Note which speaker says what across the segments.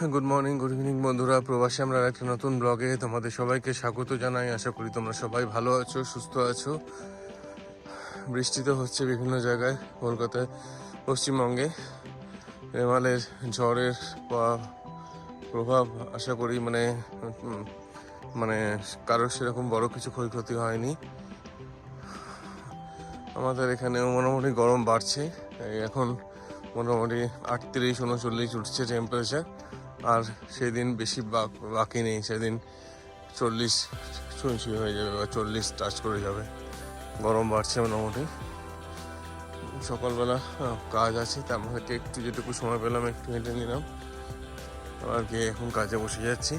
Speaker 1: Good morning good evening বন্ধুরা। প্রবাসী আমরা একটা নতুন ব্লগে তোমাদের সবাইকে স্বাগত জানাই। আশা করি তোমরা সবাই ভালো আছো, সুস্থ আছো। বৃষ্টি তো হচ্ছে বিভিন্ন জায়গায়, কলকাতায়, পশ্চিমবঙ্গে। রেমালের ঝড়ের প্রভাব, আশা করি মানে মানে কারোর সেরকম বড় কিছু ক্ষয়ক্ষতি হয়নি। আমাদের এখানেও মোটামুটি গরম বাড়ছে। এখন মোটামুটি আটত্রিশ, উনচল্লিশ উঠছে টেম্পারেচার আর সেদিন বেশি বাক- নেই, সেদিন চল্লিশ ছুঁই হয়ে যাবে বা চল্লিশ টাচ করে যাবে। গরম বাড়ছে মোটামুটি। সকালবেলা কাজ আছে তার মধ্যে একটু যেটুকু সময় পেলাম, একটু হেঁটে নিলাম। আর কি এখন কাজে বসে যাচ্ছি।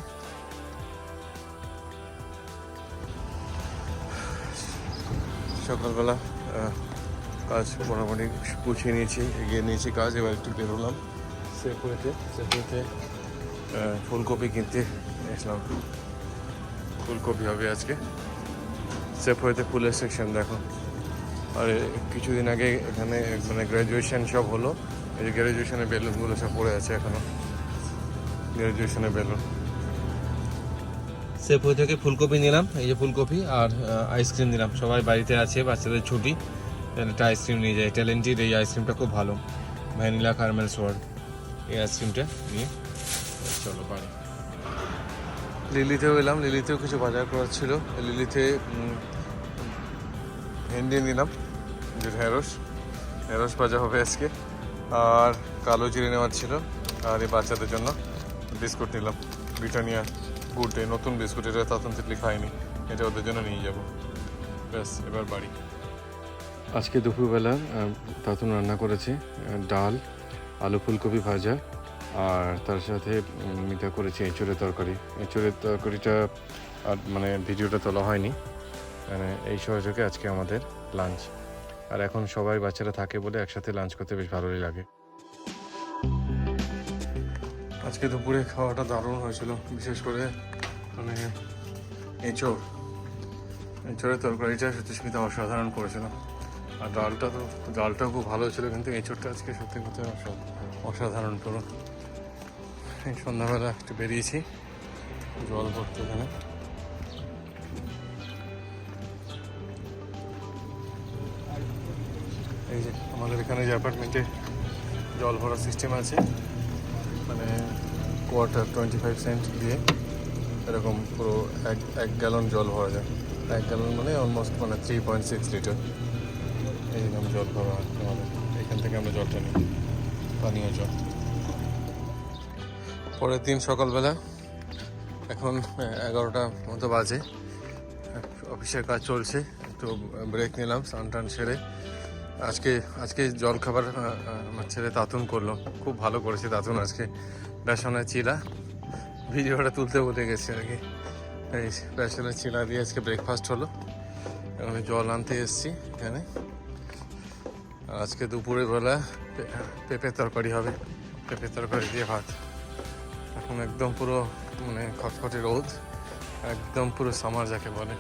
Speaker 1: সকালবেলা কাজ মোটামুটি গুছিয়ে নিয়েছি, এগিয়ে নিয়েছি কাজ, এবার একটু বেরোলাম। সেপুয়েতে সেপুয়েতে ফুলকপি কিনতে এসলাম। ফুলকপি হবে আজকে। সেপুয়েতে ফুলের সেকশন দেখো। আর কিছুদিন আগে এখানে মানে গ্র্যাজুয়েশন সব হলো। এই যে গ্র্যাজুয়েশনের বেলুনগুলো সব পড়ে আছে এখনও। গ্র্যাজুয়েশনের বেলুন সেপুয়ে থেকে ফুলকপি নিলাম, এই যে ফুলকপি, আর আইসক্রিম নিলাম। সবাই বাড়িতে আছে, বাচ্চাদের ছুটি। একটা আইসক্রিম নিয়ে যাই। ট্যালেন্টির এই আইসক্রিমটা খুব ভালো। ভ্যানিলা কারমেল সোয়ার এই আইসক্রিমটা নিয়ে। চলো বাড়ি। লিলিতেও এলাম লিলিতেও কিছু বাজার করার ছিল। লিলিতে ভেন্ডি নিলাম যে ঢেঁড়স। ঢেঁড়স ভাজা হবে আজকে। আর কালো জিরে নেওয়ার ছিল আর এই বাচ্চাদের জন্য বিস্কুট নিলাম। ব্রিটানিয়া গুড ডে নতুন বিস্কুট এটা তখন থেকে খাইনি। এটা ওদের জন্য নিয়ে যাব। ব্যাস এবার বাড়ি। আজকে দুপুরবেলা তাতুন রান্না করেছে ডাল আলু ফুলকপি ভাজা আর তার সাথে মিঠা করেছে এঁচড়ের তরকারি। এঁচড়ের তরকারিটা আর মানে ভিডিওটা তোলা হয়নি। মানে এই সহযোগে আজকে আমাদের লাঞ্চ আর এখন সবাই বাচ্চারা থাকে বলে একসাথে লাঞ্চ করতে বেশ ভালোই লাগে। আজকে দুপুরে খাওয়াটা দারুণ হয়েছিল। বিশেষ করে মানে এঁচড় এঁচড়ের তরকারিটা সত্যস্মিতা অসাধারণ করেছিল। আর ডালটা তো ডালটাও খুব ভালো ছিল, কিন্তু এঁচড়টা আজকে সত্যি কথা অসাধারণ এই সন্ধ্যাবেলা একটু বেরিয়েছি। জল ভরতে এখানে। এই যে আমাদের এখানে যে অ্যাপার্টমেন্টে জল ভরার সিস্টেম আছে মানে কোয়ার্টার টোয়েন্টি ফাইভ সেন্ট দিয়ে এরকম পুরো এক এক গ্যালন জল ভরা যায়। এক গ্যালন মানে অলমোস্ট মানে থ্রি পয়েন্ট সিক্স লিটার এইরকম জল ভরা আমাদের। এখান থেকে আমরা জলটা নিই। পানীয় জল। পরের দিন সকালবেলা, এখন এগারোটা মতো বাজে। অফিসের কাজ চলছে, একটু ব্রেক নিলাম, স্নান টান সেরে। আজকে আজকে জল খাবার আমার ছেলে তাতুন করল। খুব ভালো করেছে তাতুন আজকে। বেসনের চিলা। ভিডিওটা তুলতে বলে গেছে আর কি এই বেসনের চিলা দিয়ে আজকে ব্রেকফাস্ট হলো। এখন জল আনতে এসেছি এখানে। আজকে দুপুরের বেলা পে- পেঁপে তরকারি হবে। পেঁপে তরকারি দিয়ে ভাত। এখন একদম পুরো মানে খটখটে রোদ, একদম পুরো সামার যাকে বলে।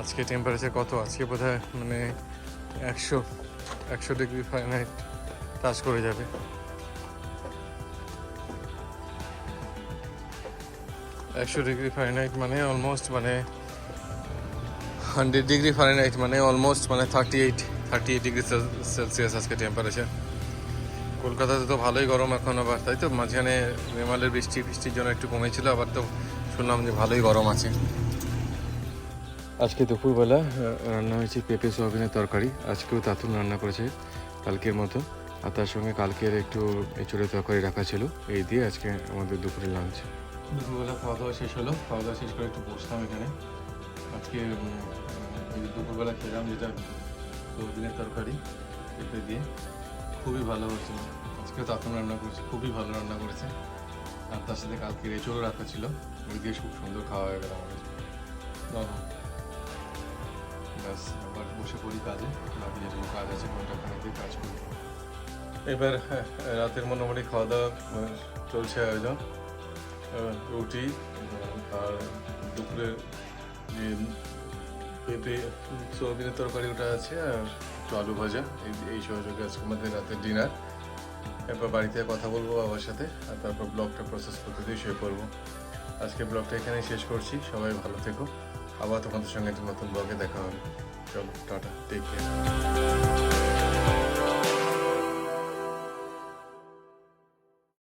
Speaker 1: আজকে টেম্পারেচার কত? আজকে বোধ মানে একশো একশো ডিগ্রি ফারেনহাইট টাচ করে যাবে। একশো ডিগ্রি ফারেনহাইট মানে অলমোস্ট মানে হান্ড্রেড ডিগ্রি ফারেনহাইট মানে অলমোস্ট মানে thirty eight thirty eight degree Celsius আজকে টেম্পারেচার কলকাতাতে তো ভালোই গরম এখন আবার তাই তো? মাঝখানে রেমালের বৃষ্টি বৃষ্টির জন্য একটু কমেছিল আবার তো শুনলাম যে ভালোই গরম আছে। আজকে দুপুরবেলা রান্না হয়েছে পেঁপে সোয়াবিনের তরকারি। আজকেও তাতুন রান্না করেছে কালকের মতো। আর তার সঙ্গে কালকের একটু এঁচুড়ের তরকারি রাখা ছিল। এই দিয়ে আজকে আমাদের দুপুরে লাঞ্চ দুপুরবেলা খাওয়া দাওয়া শেষ হলো। খাওয়া দাওয়া শেষ করে একটু বসলাম এখানে। আজকে দুপুরবেলা খেলাম যেটা সোয়াবিনের তরকারি পেঁপে দিয়ে। খুবই ভালো হয়েছিল আজকে তাতুন রান্না করেছে খুবই ভালো রান্না করেছে। আর তার সাথে কালকে এঁচড়ও রাখা ছিল। ওই দিয়ে খুব সুন্দর খাওয়া হয়ে গেল আমাদের। ব্যাস আবার বসে পড়ি কাজে। বাকি কাজ আছে ঘন্টাখানেক দিয়ে কাজ করি। এবার হ্যাঁ, রাতের মোটামুটি খাওয়া দাওয়া চলছে আয়োজন। রুটি আর দুপুরে পেঁপে সোয়াবিনের তরকারি ওটা আছে আর একটু আলু ভাজা। এই এই সহযোগে আজকে আমাদের রাতের ডিনার। এরপর বাড়িতে কথা বলব বাবার সাথে, আর তারপর ব্লগটা প্রসেস করতে দিয়ে শুয়ে পড়ব। আজকে ব্লগটা এখানেই শেষ করছি। সবাই ভালো থেকো। আবার তোমাদের সঙ্গে একটি নতুন ব্লগে দেখা হবে। চলো, টাটা টেক কেয়ার